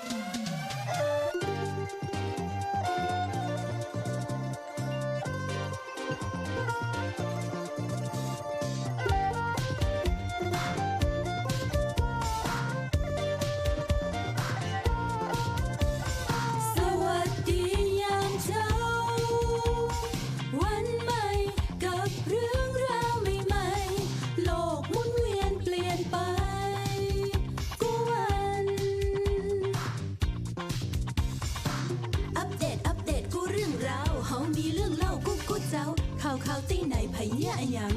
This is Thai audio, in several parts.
ส ข่าวข่าวตีไหนไผเหี้ยอะยัง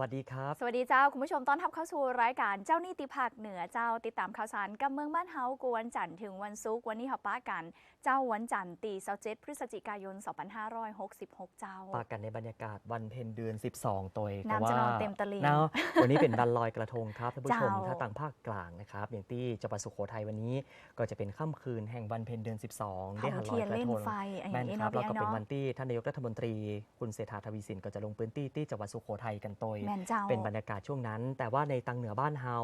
วัสดีครับ สวัสดีเจ้า คุณผู้ชมต้อนรับเข้าสู่รายการเจ้านิติภาคเหนือเจ้าติดตามข่าวสารกับเมืองบ้านเฮากวนจันทร์ถึงวันศุกร์วันนี้เฮาป้ากัน เจ้าวันจันทร์ตี27พฤศจิกายน 2566 เจ้าปากันในบรรยากาศวันเพ็ญเดือน 12 ตัวเองน้ำจะนองเต็มตลิ่งเนาะวันนี้เป็นวันลอยกระทงครับท่านผู้ชมเจ้าถ้าต่างภาคกลางนะครับอย่างที่จังหวัดสุโขทัยวันนี้ ก็จะเป็นค่ำคืนแห่งวันเพ็ญเดือน 12เผาหันลอเทียยนกระเล่นทงไฟอะไรอแม่ย่างนนี้ครับเนาะแล้วพี่ก็เป็นเนาะวันที่ท่านนายกรัฐมนตรีคุณเศรษฐาทวีสินก็จะลงพื้นที่ที่จังหวัดสุโขทัยกันตัวแม่นเจ้าเป็นบรรยากาศช่วงนั้น แต่ว่าในตังเหนือบ้านเฮา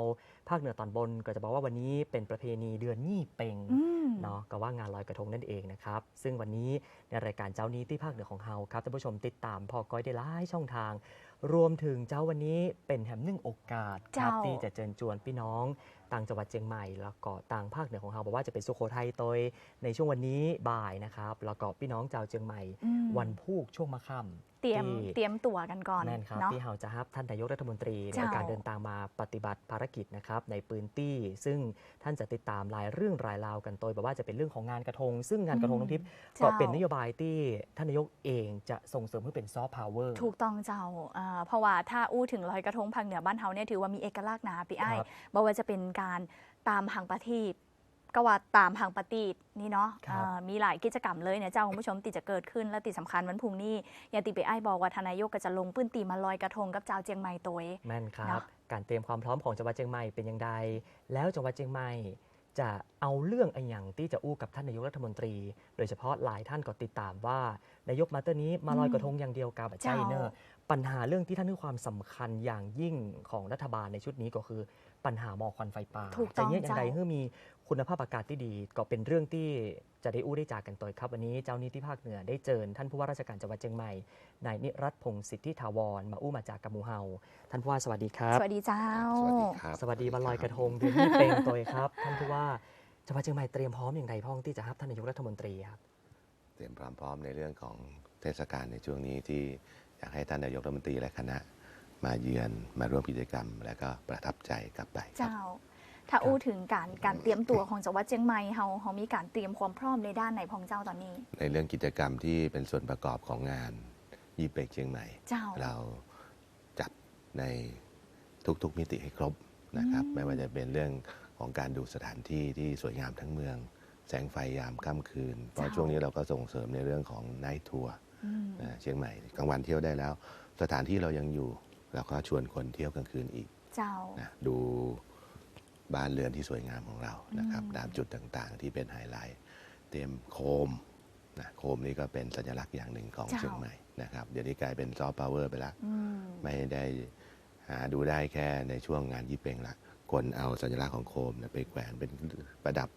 ภาคเหนือตอนบนก็จะบอกว่าวันนี้เป็นประเพณีเดือนยี่เปงอืมเนาะก็ว่างานลอยกระทงนั่นเองนะครับ ซึ่งวันนี้ในรายการเจ้านี้ที่ภาคเหนือของเฮาครับท่านผู้ชมติดตามพอก้อยได้หลายช่องทาง รวมถึงเจ้าวันนี้เป็นแถมหนึ่งโอกาสครับเจ้าที่จะเชิญชวนพี่น้องต่างจังหวัดเชียงใหม่แล้วก็ต่างภาคเหนือของเฮาบอกว่าจะเป็นสุโขทัยโดยในช่วงวันนี้บ่ายนะครับแล้วก็พี่น้องชาวเชียงใหม่อืมวันพูกช่วงมะค่ำ เตรียมที่เตรียมตัวกันก่อนแม่นครับเนาะที่เฮาจะฮับท่านนายกรัฐมนตรีในเจ้าการเดินทางมาปฏิบัติภารกิจนะครับในปืนตี้ ซึ่งท่านจะติดตามรายเรื่องรายราวกันโดยแบบว่าจะเป็นเรื่องของงานกระทง ซึ่งงานกระทงน้องทิพย์ก็จ้าเป็นนโยบายที่ท่านนายกเองจะส่งเสริมให้เป็นซอฟต์พาวเวอร์ถูกต้องเจ้าอ่าเพราะว่าถ้าอู้ถึงลอยกระทงภาคเหนือบ้านเฮาเนี่ยถือว่ามีเอกลักษณ์นะพี่ไอ้ายครับบ่ว่าจะเป็นการตามหางประทีป ก็ว่าตามหางประตีดนี่เนาะครับอ่ามีหลายกิจกรรมเลยเนี่ยเจ้าคุณผู้ชมติดจะเกิดขึ้นและติดสำคัญวันพรุ่งนี้อย่างติไปไอ้ายบอกว่าทานายกก็จะลงพื้นตีมาลอยกระทงกับเจ้าเจียงใหม่ตัวเอง แม่นครัเนาะบการเตรียมความพร้อมของจังหวัดเชียงใหม่เป็นอย่างไรแล้วจังหวัดเชียงใหม่ จะเอาเรื่องอะไรอย่างที่จะอู้กับท่านนายกรัฐมนตรี โดยเฉพาะหลายท่านก็ติดตามว่า นายกมาเตอร์นี้มาลอยกระทงอย่างเดียวกับใจเจ้า เนอร์ปัญหาเรื่องที่ท่านให้ความสำคัญอย่างยิ่งของรัฐบาลในชุดนี้ก็คือ ปัญหาหมอกควันไฟป่าถูกต้องจะเนี้ยอย่างไรเจ้า เพื่อมีคุณภาพอากาศที่ดีก็เป็นเรื่องที่จะได้อู้ได้จากกันต่อยครับ วันนี้เจ้าหนี้ที่ภาคเหนือได้เจิญท่านผู้ว่าราชการจังหวัดเชียงใหม่นายนิรัตพงศ์สิทธิถาวรมาอู้มาจากกัมมูเฮาท่านผู้ว่าสวัสดีครับ สวัสดีเจ้า สวัสดีครับสวัสดีวันลอยกระทงเดือนนี้เป็นตัวครับ ท่านผู้ว่าจังหวัดเชียงใหม่เตรียมพร้อมอย่างไรพ้องที่จะรับท่านนายกรัฐมนตรีครับเตรียมความพร้อมในเรื่องของเทศกาลในช่วงนี้ที่อยากให้ท่านนายกรัฐมนตรีและคณะ มาเยือนมาร่วมกิจกรรม และก็ประทับใจกลับไปครับเจ้า ถ้าอู้ถึงการการเตรียมตัวของจังหวัดเชียงใหม่เฮาเฮามีการเตรียมความพร้อมในด้านไหนพองเจ้าตอนนี้ ในเรื่องกิจกรรมที่เป็นส่วนประกอบของงานยี่เป็กเชียงใหม่ เจ้า เราจัดในทุกๆมิติให้ครบนะครับ อืม ไม่ว่าจะเป็นเรื่องของการดูสถานที่ที่สวยงามทั้งเมือง แสงไฟยามค่ำคืน เพราะช่วงนี้เราก็ส่งเสริมในเรื่องของไนท์ทัวร์ อืมนะเชียงใหม่กลางวันเที่ยวได้แล้ว สถานที่เรายังอยู่ เราก็ชวนคนเที่ยวกลางคืนอีกเจ้า นะดู บ้านเรือนที่สวยงามของเรานะครับอืมตามจุดต่างๆ ที่เป็นไฮไลท์เตรียมโคมนะโคมนี่ก็เป็นสัญลักษณ์อย่างหนึ่งของเชียงใหม่นะครับเดี๋ยวนี้กลายเป็นซอฟต์พาวเวอร์ไปแล้วอืมไม่ได้หาดูได้แค่ในช่วงงานยี่เปงละคนเอาสัญลักษณ์ของโคมเนี่ยไปแขวนเป็นประดับ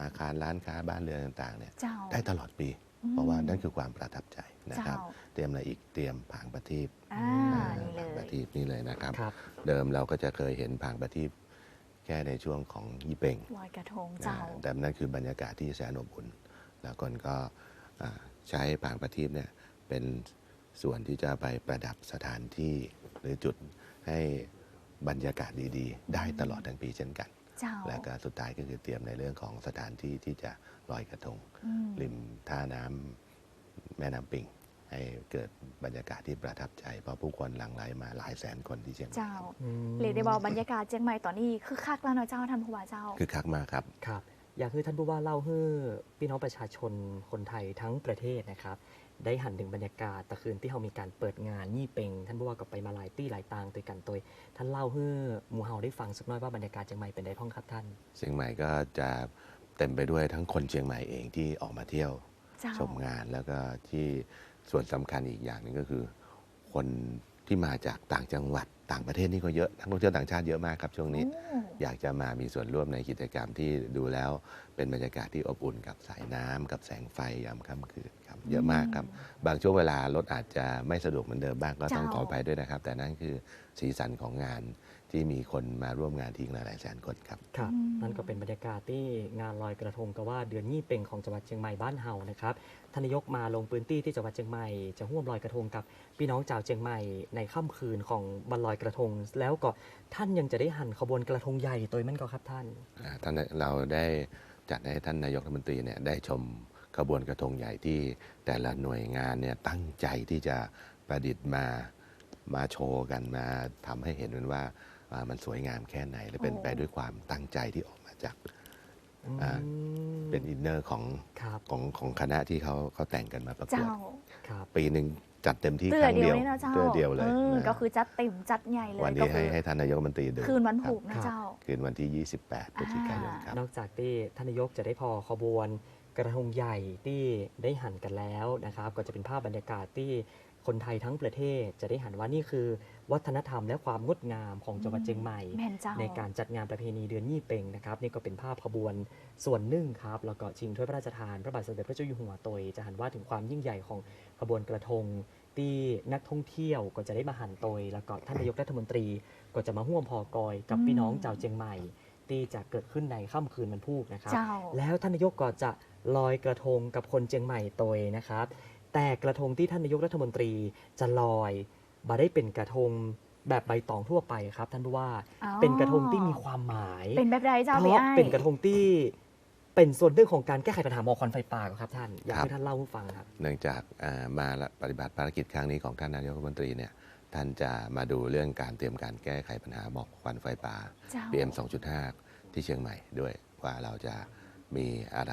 อาคารร้านค้าบ้านเรือนต่างๆเนี่ยเจ้าได้ตลอดปีอืมเพราะว่านั่นคือความประทับใจนะครับเจ้าเตรียมอะไรอีกเตรียมผางประทีปอ่าอ่านี่เลผางประยทีปนี่เลยนะครับครับ เดิมเราก็จะเคยเห็นผางประทีป แค่ในช่วงของยี่เป่งลอยกระทงเจ้านะแต่นั่นคือบรรยากาศที่แสนอบอุ่น แล้วคนก็อ่าใช้ผางประทีปเนี่ยเป็นส่วนที่จะไปประดับสถานที่หรือจุดให้บรรยากาศดีๆ ได้ตลอดทั้งปีเช่นกันเจ้าและก็สุดท้ายก็คือเตรียมในเรื่องของสถานที่ที่จะลอยกระทงอืมริมท่าน้ำแม่น้ำปิง ให้เกิดบรรยากาศที่ประทับใจ เพราะผู้คนหลั่งไหลมาหลายแสนคนที่เชียงใหม่เจ้าอืมเรียกได้ว่าบรรยากาศเชียงใหม่ตอนนี้คือคักแล้วเนาะเจ้าท่านผู้ว่าเจ้า คือคักมากครับครับ อยากให้ท่านผู้ว่าเล่าให้พี่น้องประชาชนคนไทยทั้งประเทศนะครับ ได้หันถึงบรรยากาศตะคืนที่เขามีการเปิดงานยี่เปงท่านผู้ว่าก็ไปมาหลายตี้หลายตางตัวกันตัวท่านเล่าให้หมู่เฮาได้ฟังสักหน้อยว่าบรรยากาศเชียงใหม่เป็นไงพ้องครับท่าน เชียงใหม่ก็จะเต็มไปด้วยทั้งคนเชียงใหม่เองที่ออกมาเที่ยวเจ้าชมงานแล้วก็ที่ ส่วนสำคัญอีกอย่างหนึงก็คือ คนที่มาจากต่างจังหวัดต่างประเทศนี่ก็เยอะนักท่องเที่ยวต่างชาติเยอะมากครับช่วงนี้โอ้อยากจะมามีส่วนร่วมในกิจกรรมที่ดูแล้วเป็นบรรยากาศที่อบอุ่นกับสายน้ำกับแสงไฟยามค่ำคืนครับเยอะมากครับ บางช่วงเวลารถอาจจะไม่สะดวกเหมือนเดิมบ้างก็ต้องเจ้าขอไปด้วยนะครับ แต่นั่นคือสีสันของงาน ที่มีคนมาร่วมงานที่หลายๆแสนคนครับ ครับอืมนั่นก็เป็นบรรยากาศที่งานลอยกระทงก็ว่าเดือนยี่เป่งของจังหวัดเชียงใหม่บ้านเฮานะครับท่านนายกมาลงพื้นที่ที่จังหวัดเชียงใหม่จะร่วมลอยกระทงกับพี่น้องชาวเชียงใหม่ในค่ำคืนของวันลอยกระทง แล้วก็ท่านยังจะได้หั่นขบวนกระทงใหญ่ตัวมันก็ครับท่านอ่าท่านเราได้จัดให้ท่านนายกรัฐมนตรีเนี่ยได้ชมขบวนกระทงใหญ่ที่แต่ละหน่วยงานเนี่ยตั้งใจที่จะประดิษฐ์มามาโชว์กันมาทำให้เห็นมันว่าอ่า มันสวยงามแค่ไหน และเป็นโอ้ไปด้วยความตั้งใจที่ออกมาจากอ่าอืมเป็นอินเนอร์ของครับของของคณะที่เขาเขาแต่งกันมาประกวเจ้าดครับปีหนึ่งจัดเต็มที่เตืคอรั้งเดีเดียยววนี่นะเจ้าเตือเดียวเลยออนะก็คือจัดเต็มจัดใหญ่เลยวันก็นี้ให้คือให้ท่านนายกรัฐมนตรีดูคืนวันครับผูกนะเจ้าคืนวันที่ 28พฤศจิกายนครับนอกจากที่ท่านนายกจะได้พอขบวนกระทงใหญ่ที่ได้หั่นกันแล้วนะครับ ก็จะเป็นภาพบรรยากาศที่ คนไทยทั้งประเทศจะได้หันว่านี่คือ วัฒนธรรมและความงดงามของจังหวัดเชียงใหม่ แม่นเจ้า ในการจัดงานประเพณีเดือนยี่เป่งนะครับนี่ก็เป็นภาพขบวนส่วนหนึ่งครับแล้วก็ชิงถ้วยพระราชทานพระบาทสมเด็จพระเจ้าอยู่หัวโตยจะหันว่าถึงความยิ่งใหญ่ของขบวนกระทงที่นักท่องเที่ยวก็จะได้มาหันโตย แล้วก็ท่านนายกรัฐมนตรีก็จะมาห่วมพอกอยกับอืมพี่น้องชาวเชียงใหม่ ที่จะเกิดขึ้นในค่ำคืนวันพุธนะครับ เจ้า แล้วท่านนายกก็จะลอยกระทงกับคนเชียงใหม่โตยนะครับ แต่กระทงที่ท่านนายกรัฐมนตรีจะลอยมาได้เป็นกระทงแบบใบตองทั่วไปครับท่านผู้ว่าอ๋อ เป็นกระทงที่มีความหมาย เป็นแบบไรเจ้าเพพี่ราะไอ้เป็นกระทงที่เป็นส่วนหนึ่งของการแก้ไขปัญหาหมอกควันไฟป่าครับท่าน อยากครับให้ท่านเล่าให้ฟังครับ เนื่องจากอ่ามาละปฏิบัติภารกิจครั้งนี้ของท่านนายกรัฐมนตรีเนี่ยท่านจะมาดูเรื่องการเตรียมการแก้ไขปัญหาหมอกควันไฟป่า เจ้า PM 2.5 ที่เชียงใหม่ด้วยว่าเราจะมีอะไร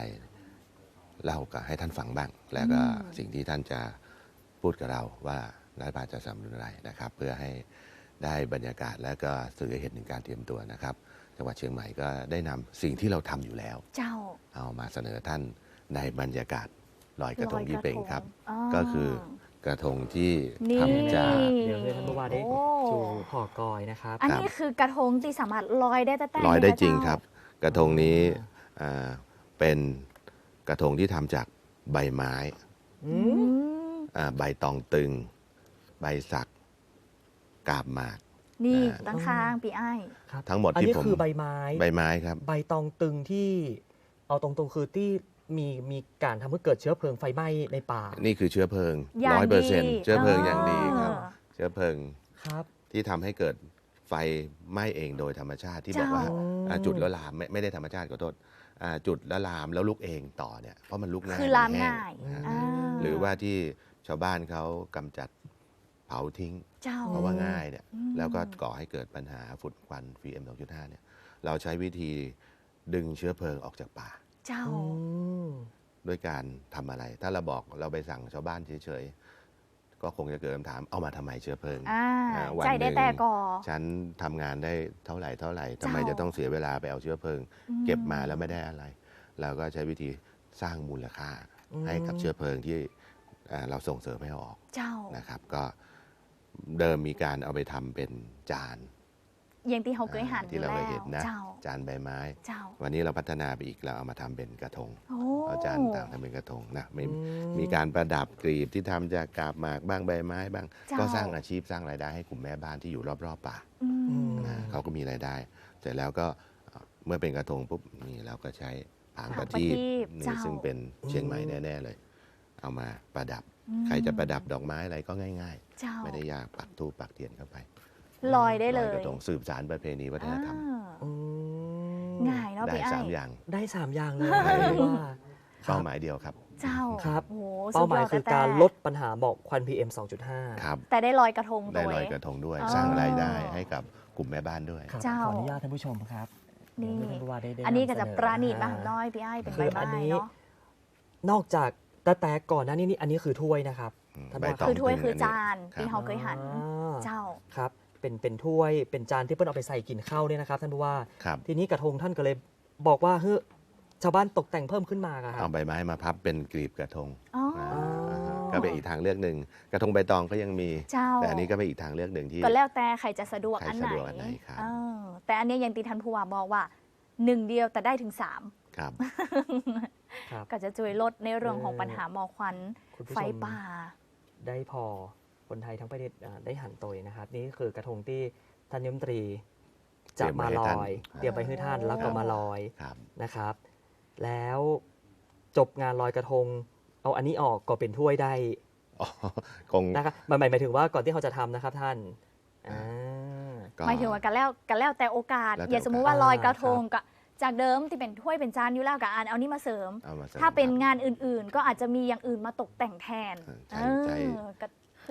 เล่ากับให้ท่านฟังบ้าง แล้วก็อืมสิ่งที่ท่านจะพูดกับเราว่ารัฐบาลจะสนับสนุนอะไรนะครับ เพื่อให้ได้บรรยากาศและก็สื่อให้เห็นถึงการเตรียมตัวนะครับ จังหวัดเชียงใหม่ก็ได้นำสิ่งที่เราทำอยู่แล้ว เจ้าเอามาเสนอท่านในบรรยากาศลอยกระทงยี่เป่งครับอ๋อก็คือกระทงที่นี่ทำจากเดี๋ยวให้ท่านผู้ว่าได้โอ้ชูห่อกอยนะครับ อันนี้คือกระทงที่สามารถลอยได้แต่แต่ลอยได้นะจริงเาครับ กระทงนี้อ่าเป็น กระทงที่ทำจากใบไม้อือืมมอ่าใบตองตึง ใบสัก กาบหมาก นี่อ่าตั้งข้างพี่ไอ้ครับทั้งหมดอันที่นี้ผมคือใบไม้ ใบไม้ครับ ใบตองตึงที่เอาตรงๆคือที่มีมีการทำให้เกิดเชื้อเพลิงไฟไหม้ในป่านี่คือเชื้อเพลิงอย่างร้อยเปอร์เซ็นต์ดีเชื้อเพลิงอย่างดีอ่าครับเชื้อเพลิงครับ ที่ทำให้เกิดไฟไหม้เองโดยธรรมชาติที่บอกว่าเจ้า อ่าจุดแล้วลามไม่ไม่ได้ธรรมชาติขอโทษอ่า จุดแล้วลามแล้วลุกเองต่อเนี่ยเพราะมันลุกง่ายคือลามนแห้ง่ายอ่าอ่าหรือว่าที่ชาวบ้านเขากำจัดเผาทิ้งเจ้าเพราะว่าง่ายเนี่ยอืมแล้วก็ก่อให้เกิดปัญหาฝุ่นควัน PM 2.5เนี่ยเราใช้วิธีดึงเชื้อเพลิงออกจากป่า เจ้าอืมด้วยการทำอะไร ถ้าเราบอกเราไปสั่งชาวบ้านเฉยๆ ก็คงจะเกิดคำถามเอามาทำไมเชื้อเพลิงอ่าอ่าวันใจได้หนึ่งแต่ก่อฉันทำงานได้เท่าไหร่เท่าไหร่ทำไมเจ้าจะต้องเสียเวลาไปเอาเชื้อเพลิงอืเก็บมาแล้วไม่ได้อะไร เราก็ใช้วิธีสร้างมูลค่าอืมให้กับเชื้อเพลิงที่อ่าเราส่งเสริมให้เอาออกเจ้านะครับ ก็เดิมมีการเอาไปทำเป็นจาน อย่างที่เขาเคยหันอ่าที่เราเคยเห็นนะเจ้าจานใบไม้เจ้าวันนี้เราพัฒนาไปอีกเราเอามาทำเป็นกระทงโอ้เอาจานต่างทำเป็นกระทงนะมีอืมมีการประดับกรีบที่ทำจากกาบหมากบ้างใบไม้บ้างเจ้าก็สร้างอาชีพสร้างรายได้ให้กลุ่มแม่บ้านที่อยู่รอบๆป่าอืมนะเขาก็มีรายได้เสร็จแล้วก็เอ่อเมื่อเป็นกระทงปุ๊บนี่เราก็ใช้ผางประทีปผางประทีปนี่เจ้าซึ่งเป็นเชียงใหม่แน่ๆเลย เอามาประดับอืมใครจะประดับดอกไม้อะไรก็ง่ายเจ้าๆไม่ได้ยากปักทูปปักเทียนเข้าไป ลอยได้เลลอยยกระทงสืบสารประเพณีวัฒนธรรม อ่าอืมง่ายเนาะได้พี่ไอ้สามอย่าง ได้สามอย่างเลยเฮ้ยท่านผู้ว่า เป้าหมายเดียวครับเจ้าครับ โอ้โหเป้าหมายสุดคือแต่การลดปัญหาหมอกควัน PM 2.5 ครับ แต่ได้ลอยกระทงได้ตัวลอยเอง กระทงด้วย อ๋อ สร้างรายได้ให้กับกลุ่มแม่บ้านด้วย ครับเจ้า ขออนุญาตท่านผู้ชมครับนี่เดี๋ยวท่านผู้ว่าได้ได้อันนี้ก็จะำเสปราณีตมาอ่น้อยพี่ไอ้เป็นคืใบอไม้อันนี้เนาะ นอกจากแต่แต่ก่อนหน้านี้นี่อันนี้คือถ้วยนะครับ อืมท่านใบว่า ตองคือถ้วยตึงคืออันนี้จานครับ ที่เขาเคยหัน อ่าเจ้า ครับ เป็นเป็นถ้วยเป็นจานที่เพิ่นเอาไปใส่กินข้าวเนี่ยนะครับท่านผู้ว่าครับทีนี้กระทงท่านก็เลยบอกว่าเฮ้ยชาวบ้านตกแต่งเพิ่มขึ้นมาอะครัเอาบใบไม้มาพับเป็นกลีบกระทงอ๋ออ่าก็เป็นอีกทางเลือกหนึ่งกระทงใบตองก็ยังมี เจ้าแต่อันนี้ก็เป็นอีกทางเลือกหนึ่งที่ ก็แล้วแต่ใครจะสะดวกใครอันไหนสะดวกอันไหนครับ เออแต่อันเนี้ยอยังตีทันผู้ว่าบอกว่าหนึ่งเดียวแต่ได้ถึงสามครับ ครับก็จะช่วยลดในเรื่องของเออปัญหาหมอกควันคุณผู้ชม ไฟป่า ได้พอ คนไทยทั้งประเทศอ่าได้หันตัวนะครับ นี่คือกระทงที่ท่านนายกรัฐมนตรีจะมาลอยเตรียมไว้ให้ท่านเตรียมไปให้ท่านแล้วก็มาลอยครับนะครับ แล้วจบงานลอยกระทง เอาอันนี้ออกก็เป็นถ้วยได้อ๋อคงนะครับหมายหมายหมายถึงว่าก่อนที่เขาจะทำนะครับท่านอ่าก็หมายถึงว่ากันแล้วกันแล้วแต่โอกาสแล้วแต่อย่าสมมุติโอกาสว่าลอยกระทงครับก็จากเดิมที่เป็นถ้วยเป็นจานอยู่แล้วกับอันเอานี้มาเสริมเอามาสริม ถ้าเป็นครับงานอื่นๆ ก็อาจจะมีอย่างอื่นมาตกแต่งแทนเออใช่ใช่เออก็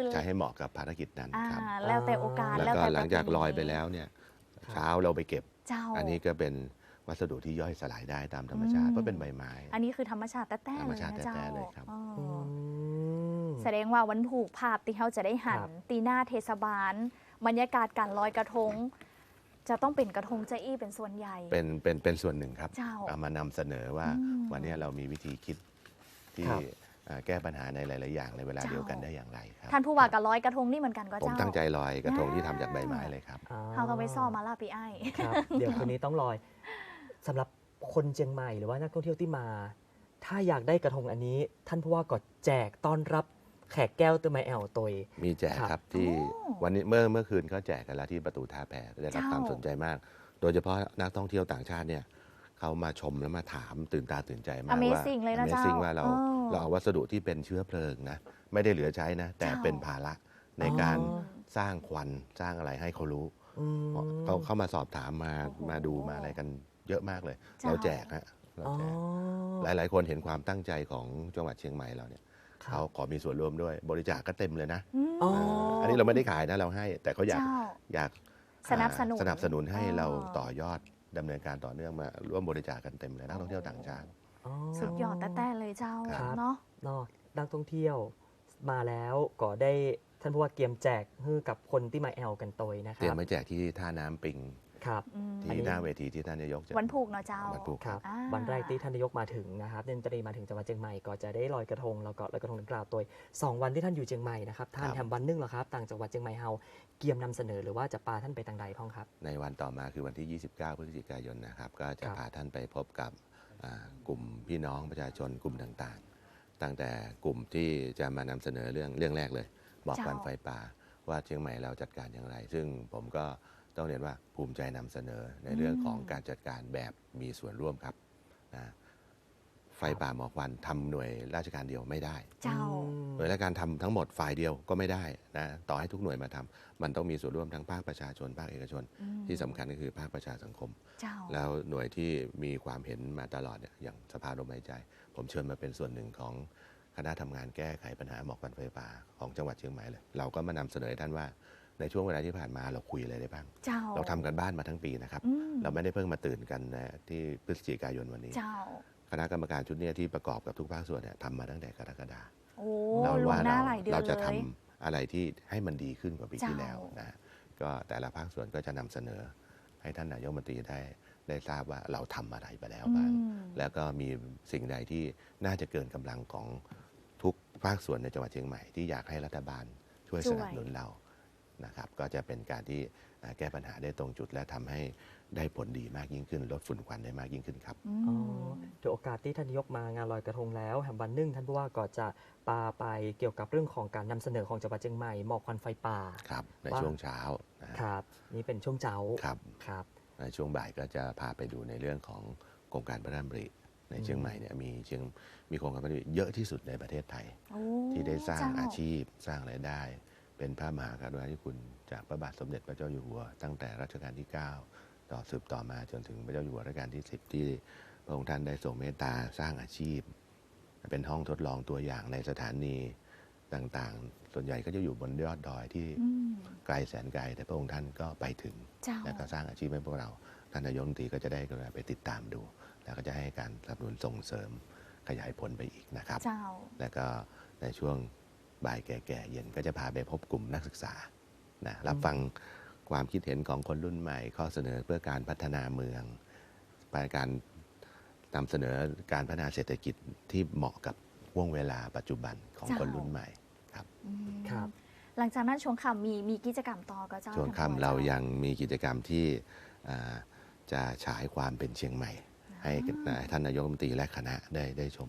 คือใช้ให้เหมาะกับภารกิจนั้นอ่าครับ แล้วแต่โอกาสแล้วแล้วก็แต่หลังจากประเพณีลอยไปแล้วเนี่ยเช้าเราไปเก็บเจ้าอันนี้ก็เป็นวัสดุที่ย่อยสลายได้ตามธรรมชาติอืมเพราะเป็นใบไม้ อันนี้คือธรรมชาติแต้ๆธรรเลมยชาตินะเจ้าแท้ๆเลยครับอ๋อออืมแสดงว่าวันผูกภาพที่เขาจะได้หันครับตีหน้าเทศบาล บรรยากาศการลอยกระทง จะต้องเป็นกระทงเจ้าอี้เป็นส่วนใหญ่ เป็นเป็นเป็นส่วนหนึ่งครับเจ้าเอามานำเสนอว่าอืมวันนี้เรามีวิธีคิดที่ครับเอ่อ แก้ปัญหาในหลาย ๆ อย่างในเวลาเจ้าเดียวกันได้อย่างไรครับท่านผู้ว่ากับลอยกระทงนี่เหมือนกันก็ผมเจ้าตั้งใจลอยกระทงที่ทำจากใบไม้เลยครับเขาต้องไปซ่อมมาล่าปีไอ้ครับเดี๋ยวคืนนี้ต้องลอยสำหรับคนเชียงใหม่หรือว่านักท่องเที่ยวที่มา ถ้าอยากได้กระทงอันนี้ ท่านผู้ว่าก็แจกต้อนรับแขกแก้วตัวไมแอลตัวมีแจกครับครับที่โอ้วันนี้เมื่อเมื่อคืนก็แจกกันแล้วที่ประตูท่าแพได้รับเจ้าความสนใจมาก โดยเฉพาะนักท่องเที่ยวต่างชาติเนี่ยเขามาชมแล้วมาถามตื่นตาตื่นใจมากว่า Amazing เลยนะเจ้า Amazing ว่าเราอ๋อ เราเอาวัสดุที่เป็นเชื้อเพลิงนะไม่ได้เหลือใช้นะ แต่เจ้าเป็นภาระในการอ๋อสร้างควันสร้างอะไรให้เขารู้อืมเขาเข้ามาสอบถามมาโอ้โหมาดูมาอะไรกันเยอะมากเลยเจ้าเราแจกฮะเราอ๋อแจกหลาย ๆ คนเห็นความตั้งใจของจังหวัดเชียงใหม่เราเนี่ยครับเขาขอมีส่วนร่วมด้วยบริจาคก็เต็มเลยนะอืมอ๋ออันนี้เราไม่ได้ขายนะเราให้ แต่เขาอยากเจ้าอยากสนับสนุนอ่าสนับสนุนให้อ๋อเราต่อยอดดำเนินการต่อเนื่องมาร่วมบริจาคกันเต็มเลยนักท่องเที่ยวต่างชาติอ๋อ สุดยอดแต้ๆเลยเจ้าครับ เนาะ เนอกนักท่องเที่ยวมาแล้วก็ได้ท่านผู้ว่าเตรียมแจกให้กับคนที่มาแอลกันตัวนะคเตรียรัมบไว้แจกที่ท่าน้ำปิง ครับ อืมอันนี้ ที่หน้าเวทีที่ท่านนายกจะ วันผูกเนาะเจ้า วันผูก ครับอ่า วันแรกที่ท่านนายกมาถึงนะครับเดนตรีมาถึงจังหวัดเชียงใหม่ก็จะได้ลอยกระทงแล้วก็ลอยกระทงดังกล่าวตัวสองวันที่ท่านอยู่เชียงใหม่นะครับท่านครับ แถมวันหนึงเหรอครับต่างจังหวัดเชียงใหม่เฮาเกียมนำเสนอหรือว่าจะปาท่านไปทางใดพ้องครับ ในวันต่อมาคือวันที่ 29 พฤศจิกายนนะครับ ก็จะครับ พาท่านไปพบกับอ่า กลุ่มพี่น้องประชาชนกลุ่มต่างๆ ตั้งแต่กลุ่มที่จะมานำเสนอเรื่องเรื่องแรกเลย บอกเจ้าควันไฟป่าว่าเชียงใหม่เราจัดการอย่างไร ซึ่งผมก็ต้องเรียนว่าภูมิใจนำเสนอในเรื่องของการจัดการแบบมีส่วนร่วมครับนะไฟป่าหมอกควันทำหน่วยราชการเดียวไม่ได้ เจ้า หน่วยราชการทำทั้งหมดฝ่ายเดียวก็ไม่ได้นะต่อให้ทุกหน่วยมาทำมันต้องมีส่วนร่วมทั้งภาคประชาชนภาคเอกชนอืมที่สำคัญก็คือภาคประชาสังคมเจ้าแล้วหน่วยที่มีความเห็นมาตลอดเนี่ยอย่างสภาลมหายใจ ผมเชิญมาเป็นส่วนหนึ่งของคณะทำงานแก้ไขปัญหาหมอกควันไฟป่าของจังหวัดเชียงใหม่เลย เราก็มานำเสนอให้ท่านว่าในช่วงเวลาที่ผ่านมาเราคุยอะไรได้บ้างเจ้าเราทำกันบ้านมาทั้งปีนะครับอืมเราไม่ได้เพิ่งมาตื่นกันนะที่พฤศจิกายนวันนี้เจ้า คณะกรรมการชุดเนี้ที่ประกอบกับทุกภาคส่วนเนี่ยทำมาตั้งแต่กรกฎาคมโอ้เราลวว่างหน้าเราหลายเดือนเราจะเลทำยอะไรที่ให้มันดีขึ้นกว่าปีที่เจ้าแล้วนะก็แต่ละภาคส่วนก็จะนำเสนอ ให้ท่านนายกรัฐมนตรีได้ได้ทราบว่าเราทำอะไรไปแล้วบ้างอืมแล้วก็มีสิ่งใดที่น่าจะเกินกำลังของทุกภาคส่วนในจังหวัดเชียงใหม่ที่อยากให้รัฐบาลช่วยช่สวยนับสนุนเรานะครับ ก็จะเป็นการที่อ่าแก้ปัญหาได้ตรงจุดและทำให้ ได้ผลดีมากยิ่งขึ้น ลดฝุ่นควันได้มากยิ่งขึ้นครับอือ๋อมถือโอกาสที่ท่านนายกมางานลอยกระทงแล้วแถมวันหนึ่งท่านผู้ว่าก็จะปาไปเกี่ยวกับเรื่องของการนำเสนอของจังหวัดเชียงใหม่หมอกควันไฟป่า ครับ ในว่า ช่วงเช้านะฮะครับ นี่เป็นช่วงเช้าครับ ครับ ในช่วงบ่ายก็จะพาไปดูในเรื่องของโครงการพระราชดำริในเชียงใหม่เนี่ยมีเชียงมีโครงการพระราชดำริเยอะที่สุดในประเทศไทย โอ้ที่ได้สร้างเจ้อาชีพสร้างรายได้ เป็นพระมหากรุณาธิคุณจากพระบาทสมเด็จพระเจ้าอยู่หัว ตั้งแต่รัชกาลที่ 9 ต่อสืบต่อมาจนถึงพระเจ้าอยู่หัวรัชกาลที่ 10 ที่พระองค์ท่านได้ทรงเมตตาสร้างอาชีพ เป็นห้องทดลองตัวอย่างในสถานีต่างๆ ส่วนใหญ่ก็จะอยู่บนยอดดอยที่อืมไกลแสนไกล แต่พระองค์ท่านก็ไปถึงเจ้าแล้วก็สร้างอาชีพให้พวกเรา ท่านนายกรัฐมนตรีก็จะได้กรุณาไปติดตามดู แล้วก็จะให้การสนับสนุนส่งเสริมขยายผลไปอีกนะครับเจ้าแล้วก็ในช่วงบ่ายแก่ๆเย็นก็จะพาไปพบกลุ่มนักศึกษานะรับฟัง ความคิดเห็นของคนรุ่นใหม่ ข้อเสนอเพื่อการพัฒนาเมืองการนำเสนอการพัฒนาเศรษฐกิจที่เหมาะกับห่วงเวลาปัจจุบันของเจ้าคนรุ่นใหม่ครับอืมครับ หลังจากนั้นช่วงค่ำมีมีกิจกรรมต่อก็เจ้าช่วงท่านผอค่ำเราจ้ยังมีกิจกรรมที่อ่าจะฉายความเป็นเชียงใหม่ ให้ท่านนายกรัฐมนตรีและคณะได้ได้ชม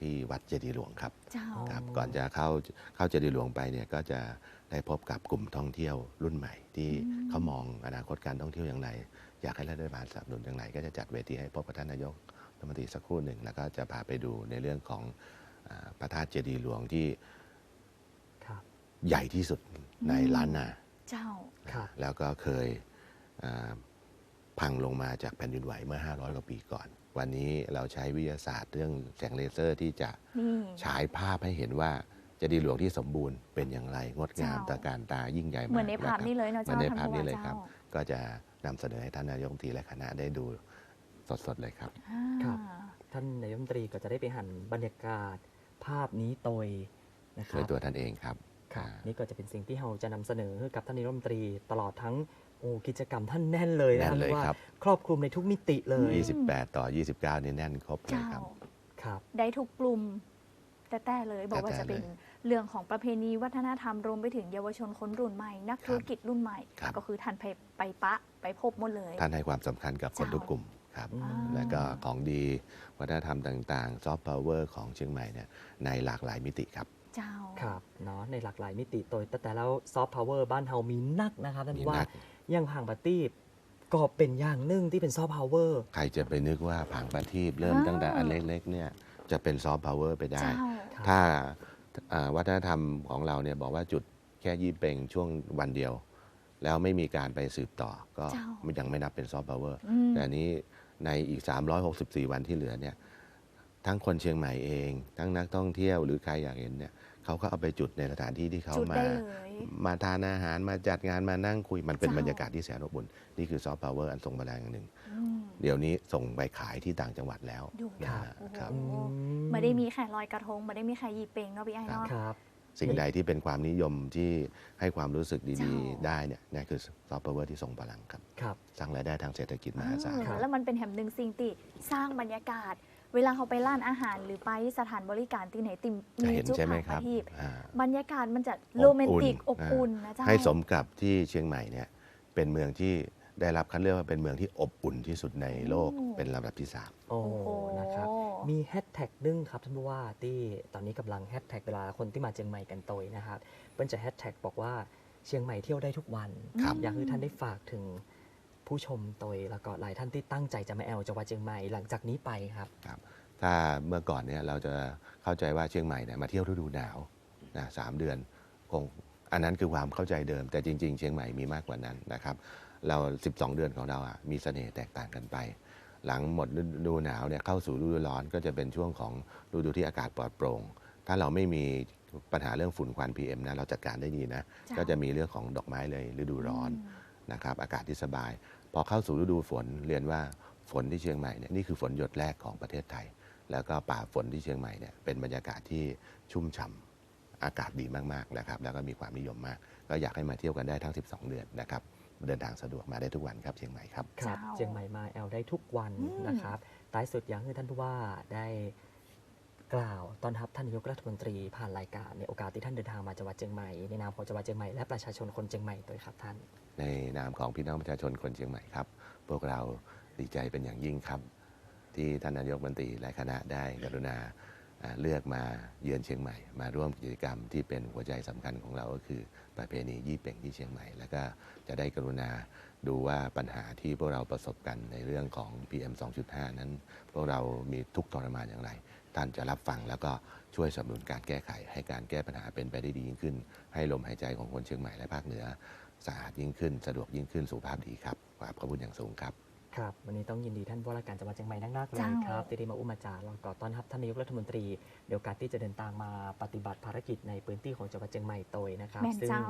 ที่วัดเจดีย์หลวงครับเจ้า ครับ ก่อนจะเข้าเข้าเจดีย์หลวงไปเนี่ยก็จะได้พบกับกลุ่มท่องเที่ยวรุ่นใหม่ ที่อืม เขามองอนาคตการท่องเที่ยวอย่างไร อยากให้รัฐบาลสนับสนุนอย่างไร ก็จะจัดเวทีให้พบกับท่านนายกรัฐมนตรีสักครู่หนึ่ง แล้วก็จะพาไปดูในเรื่องของอาพระธาตุเจดีย์หลวงที่ครับ ใหญ่ที่สุดในล้านนา เจ้า ครับ แล้วก็เคยอ่าพังลงมาจากแผ่นดินไหวเมื่อ 500 กว่าปีก่อน วันนี้เราใช้วิทยาศาสตร์เรื่องแสงเลเซอร์ที่จะนี่ฉายภาพให้เห็นว่าเจดีย์หลวงที่สมบูรณ์เป็นอย่างไรงดงามเจ้าตระการตายิ่งใหญ่มากเหมือนในภาพะครับนี้เลยเนาะเหมือเจ้านในท่านภาพผู้นี้ว่าเลยครับเจ้าก็จะนำเสนอให้ท่านนายกรัฐมนตรีและคณะได้ดูสดๆเลยครับอ่าครับท่านนายกรัฐมนตรีก็จะได้ไปหันบรรยากาศภาพนี้โดยนะคโดรัยบตัวท่านเองครับครับอ่านี่ก็จะเป็นสิ่งที่เราจะนำเสนอให้กับท่านนายกรัฐมนตรีตลอดทั้งโอ้กิจกรรมท่านแน่นเลยนะแน่นเลยว่าครับ ครอบคลุมในทุกมิติเลย28 ต่อ 29นี่แน่นครบเลยเจ้า ครับ ครับ ได้ทุกกลุ่มแต่แต่เลยบอกว่าแต่ๆจะเป็นเลยเรื่องของประเพณีวัฒนธรรมรวมไปถึงเยาวชนคนรุ่นใหม่ นักธุรกิจรุ่นใหม่ ครับ ก็คือท่านไปไปปะไปพบหมดเลย ท่านให้ความสำคัญกับคนเจ้าทุกกลุ่มครับอืมอ่า แล้วก็ของดีวัฒนธรรมต่างๆ ซอฟต์พาวเวอร์ของเชียงใหม่เนี่ยในหลากหลายมิติครับ เจ้า ครับเนาะในหลากหลายมิติโดยแต่แต่แล้วซอฟต์พาวเวอร์บ้านเฮามีนักนะครับท่านมีว่านักอ ย่างห่างปาร์ตี้ก็เป็นอย่างหนึ่งที่เป็นซอฟต์พาวเวอร์ ใครจะไปนึกว่าผังประทีปเริ่มอ่าตั้งแต่อันเล็กๆเนี่ยจะเป็นซอฟต์พาวเวอร์ไปได้เจ้าครับถ้าอ่าวัฒนธรรมของเราเนี่ยบอกว่าจุดแค่ยี่เปงช่วงวันเดียว แล้วไม่มีการไปสืบต่อก็เจ้ามันยังไม่นับเป็นซอฟต์พาวเวอร์อืม แต่อันนี้ในอีก 364 วันที่เหลือเนี่ยทั้งคนเชียงใหม่เอง ทั้งนักท่องเที่ยวหรือใครอยากเห็นเนี่ย เขาก็เอาไปจุดในสถานที่ที่เขาจุดมาได้เลยมาทานอาหารมาจัดงานมานั่งคุยมันเป็นเจ้าบรรยากาศที่แสนอบอุ่น นี่คือซอฟต์พาวเวอร์อันทรงพลังอย่างหนึ่งอืมเดี๋ยวนี้ส่งไปขายที่ต่างจังหวัดแล้วดูนะค่ะฮะโอ้โหครับอืไม่ได้มีแค่ลอยกระทงไม่ได้มีแค่ยีเปงเนาะพี่ไอ้เนาะครับสิ่งใดที่เป็นความนิยมที่ให้ความรู้สึกดีเจ้าๆได้เนี่ยนั่นคือซอฟต์พาวเวอร์ที่ทรงพลังครับครับ สร้างรายได้ทางเศรษฐกิจมหาศาลเออครับแล้วมันเป็นแถมหนึ่งสิ่งที่สร้างบรรยากาศ เวลาเขาไปร้านอาหารหรือไปสถานบริการที่ไหนติมจะมีเห็นจุดใช่ไหมผ่านคปรับระทีปอ่า บรรยากาศมันจะอบอุ่นโรแมนติกอบอ่าอุ่นนะเจ้าให้สมกับที่เชียงใหม่เนี่ยเป็นเมืองที่ได้รับคัดเลือกว่าเป็นเมืองที่อบอุ่นที่สุดในโลกโอ้เป็นลำดับที่สาม โอ้โอ้โหนะครับ มีแฮชแท็กหนึงครับท่านผู้ว่าที่ตอนนี้กำลังแฮชแท็กเวลาคนที่มาเชียงใหม่กันโตยนะครับเปิ้ลจะแฮชแท็กบอกว่าเชียงใหม่เที่ยวได้ทุกวัน ครับ อยากให้ท่านได้ฝากถึง ผู้ชมโตยแล้วก็หลายท่านที่ตั้งใจจะมาแอลจังหวัดเชียงใหม่หลังจากนี้ไปครับ ถ้าเมื่อก่อนเนี่ยเราจะเข้าใจว่าเชียงใหม่เนี่ยมาเที่ยวฤดูหนาวนะสามเดือนคงอันนั้นคือความเข้าใจเดิม แต่จริง ๆ เชียงใหม่มีมากกว่านั้นนะครับเรา 12 เดือนของเราอะมีเสน่ห์แตกต่างกันไป หลังหมดฤดูหนาวเนี่ยเข้าสู่ฤดูร้อนก็จะเป็นช่วงของฤดูที่อากาศปลอดโปร่งถ้าเราไม่มีปัญหาเรื่องฝุ่นควัน PM นะเราจัดการได้ดีนะ ก็จะมีเรื่องของดอกไม้เลยฤดูร้อนนะครับอากาศที่สบาย พอเข้าสู่ฤดูฝนเรียนว่าฝนที่เชียงใหม่เนี่ยนี่คือฝนหยดแรกของประเทศไทย แล้วก็ป่าฝนที่เชียงใหม่เนี่ยเป็นบรรยากาศที่ชุ่มฉ่ำอากาศดีมากๆนะครับแล้วก็มีความนิยมมาก ก็อยากให้มาเที่ยวกันได้ทั้ง 12 เดือนนะครับเดินทางสะดวกมาได้ทุกวันครับเชียงใหม่ครับครับเจ้าเชียงใหม่มาแอลได้ทุกวันอืมนะครับท้ายสุดอยากให้ท่านผู้ว่าได้ กล่าวต้อนรับท่านนายกรัฐมนตรีผ่านรายการในโอกาสที่ท่านเดินทางมาจังหวัดเชียงใหม่ในนามของจังหวัดเชียงใหม่และประชาชนคนเชียงใหม่โดยครับท่าน ในนามของพี่น้องประชาชนคนเชียงใหม่ครับ พวกเราดีใจเป็นอย่างยิ่งครับ ที่ท่านนายกบัญตรีและคณะได้กรุณาเลือกมาเยือนเชียงใหม่ มาร่วมกิจกรรมที่เป็นหัวใจสำคัญของเราก็คือประเพณียี่เป่งที่เชียงใหม่ แล้วก็จะได้กรุณาดูว่าปัญหาที่พวกเราประสบกันในเรื่องของ PM 2.5 นั้น พวกเรามีทุกทรมานอย่างไร ท่านจะรับฟังแล้วก็ช่วยสนับสนุนการแก้ไข ให้การแก้ปัญหาเป็นไปได้ดียิ่งขึ้น ให้ลมหายใจของคนเชียงใหม่และภาคเหนือสะอาดยิ่งขึ้น สะดวกยิ่งขึ้นสุขภาพดีครับขอบพระคุณอย่างสูงครับครับวันนี้ต้องยินดีท่านผู้ว่าราชการจังหวัดเชียงใหม่นักๆเลยครับที่ได้มาอุ้มอาจารย์แล้วก็ต้อนรับท่านนายกรัฐมนตรีเดี๋ยวกาสที่จะเดินทางมาปฏิบัติภารกิจในพื้นที่ของจังหวัดเชียงใหม่โดยนะครับแม่นซึ่งเจ้า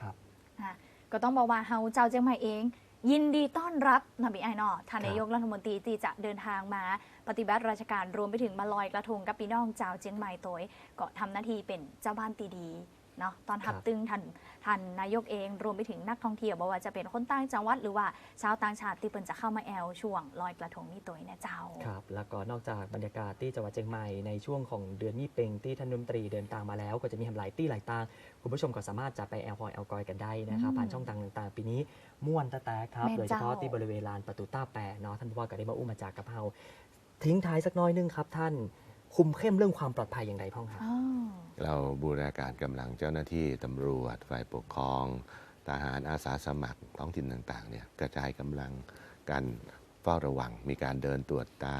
ครับ อะก็ต้องบอกว่าเฮาเจ้าเจียงใหม่เอง ยินดีต้อนรับนะพี่ไอ้เนอท่านครับนายกรัฐมนตรีที่จะเดินทางมาปฏิบัติราชการรวมไปถึงมาลอยกระทงกับพี่น้องเจ้าเจียงใหม่ตัวเองก็ทำหน้าที่เป็นเจ้าบ้านตีดี เนาะตอนทับครับตึงท่านท่านนายกเอง รวมไปถึงนักท่องเที่ยวบอกว่าจะเป็นคนต่างจังหวัดหรือว่าชาวต่างชาติที่เปิ่นจะเข้ามาแอลช่วงลอยกระทงนี่ตัวนี้นะเจ้าครับแล้วก็นอกจากบรรยากาศที่จังหวัดเชียงใหม่ในช่วงของเดือนยี่เป็งที่ท่านรัฐมนตรีเดินทางมาแล้ว ก็จะมีทำหลายตี้หลายตางคุณผู้ชมก็สามารถจะไปแอลพอยแอลกอยกันได้นะครับอืมผ่านช่องทางต่างๆ ปีนี้ม่วนตะแตกครับแม่นโดยเฉพาะเจ้าที่บริเวณลานประตูต้าแปะเนาะท่านผู้ว่าก็ได้มาอุ้มมาจากกับเฮาทิ้งท้ายสักน้อยนึงครับท่านคุมเข้มเรื่องความปลอดภัยอย่างไรพ้องครับอ๋อ เราบูรณาการกำลังเจ้าหน้าที่ตำรวจ ฝ่ายปกครอง ทหารอาสาสมัครท้องถิ่นต่างๆเนี่ยกระจายกำลังการเฝ้าระวัง มีการเดินตรวจตา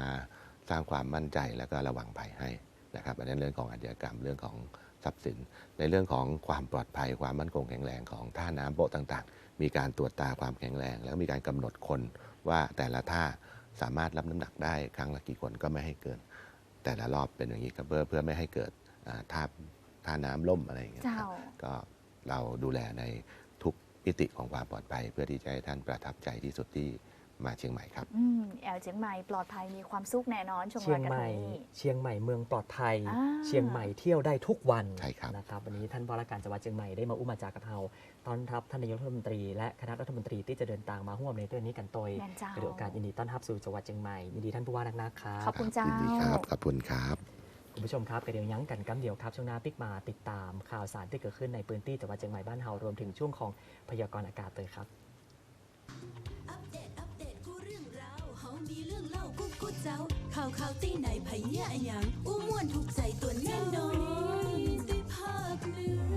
สร้างความมั่นใจแล้วก็ระวังภัยให้นะครับอันนั้นเรื่องของอาชญากรรมเรื่องของทรัพย์สิน ในเรื่องของความปลอดภัยความมั่นคงแข็งแรงของท่าน้ำโปะต่างๆ มีการตรวจตาความแข็งแรง แล้วก็มีการกำหนดคนว่าแต่ละท่าสามารถรับน้ำหนักได้ครั้งละกี่คนก็ไม่ให้เกิน แต่ละรอบเป็นอย่างนี้ครับเพื่อเพื่อไม่ให้เกิด ท่าท่าน้ำล่มอะไรอย่างเงี้ยครับเจ้าก็เราดูแลในทุกมิติของความปลอดภัย เพื่อที่จะให้ท่านประทับใจที่สุดที่มาเชียงใหม่ครับอืมแอลเชียงใหม่ปลอดภัยมีความสุขแน่นอนช่วงเชีลยองยกระใหทม่งนี้เชียงใหม่เมืองปลอดภัย อ่า เชียงใหม่เที่ยวได้ทุกวันใช่ครับ นะครับวันนี้ท่านว่าราชการจังหวัดเชียงใหม่ได้มาอุ้มมาจากกับเฮาต้อนรับท่านนายกรัฐมนตรีและคณะรัฐมนตรีที่จะเดินทางมาร่วมในเรื่องนี้กันโดยแม่นเจ้าถือโอกาสยินดีต้อนรับสู่จังหวัดเชียงใหม่ยินดีท่านผู้ว่านักๆครัขอบบคุณเจ้า ยินดีครับ ขอบคุณครับ คุณผู้ชมครับกระเดียวยั้งกันกำเดียวครับ ช่วงหน้าปิกมาติดตามข่าวสารที่เกิดขึ้นในพื้นที่จังหวัดเชียงใหม่บ้านเฮารวมถึงช่วงของพยากรณ์อากาศเลยครับอัปเดตอัปเดตกูเรื่องราวเฮามีเรื่องเล่ากูกูเจ้าข่าวข่าวตีไหนไผเหี้ยอะหยังอู้ม่วนถูกใจตัวแน่นอนได้ภาคเหนือ